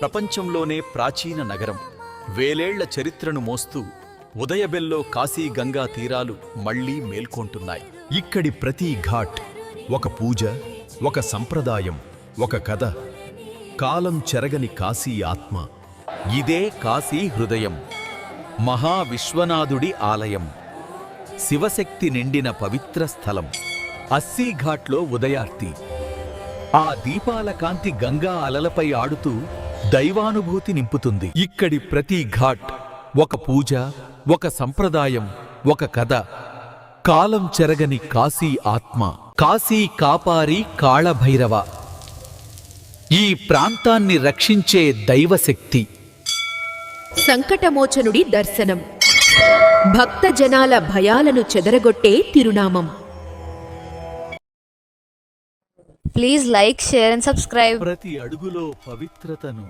ప్రపంచంలోనే ప్రాచీన నగరం. వేలేళ్ళ చరిత్రను మోస్తూ ఉదయబెల్లో కాశీ గంగా తీరాలు మళ్ళీ మేల్కొంటున్నాయి. ఇక్కడి ప్రతి ఘాట్ ఒక పూజ ఒక సంప్రదాయం ఒక కథ. కాలం చెరగని కాశీ ఆత్మ. ఇదే కాశీ హృదయం. మహావిశ్వనాథుడి ఆలయం. శివశక్తి నిండిన పవిత్ర స్థలం. అస్సీఘాట్లో ఉదయార్తి. ఆ దీపాల కాంతి గంగా అలలపై ఆడుతూ దైవానుభూతి నింపుతుంది. ఇక్కడి ప్రతి ఘాట్ ఒక పూజ ఒక సంప్రదాయం ఒక కథ. కాలం చెరగని కాశీ ఆత్మ కాశీ కాపారి కాళభైరవ. ఈ ప్రాంతాన్ని రక్షించే దైవశక్తి. సంకటమోచనుడి దర్శనం. భక్త జనాల భయాలను చెదరగొట్టే తిరునామం. Please like, share, and subscribe. ప్రతి అడుగులో పవిత్రతను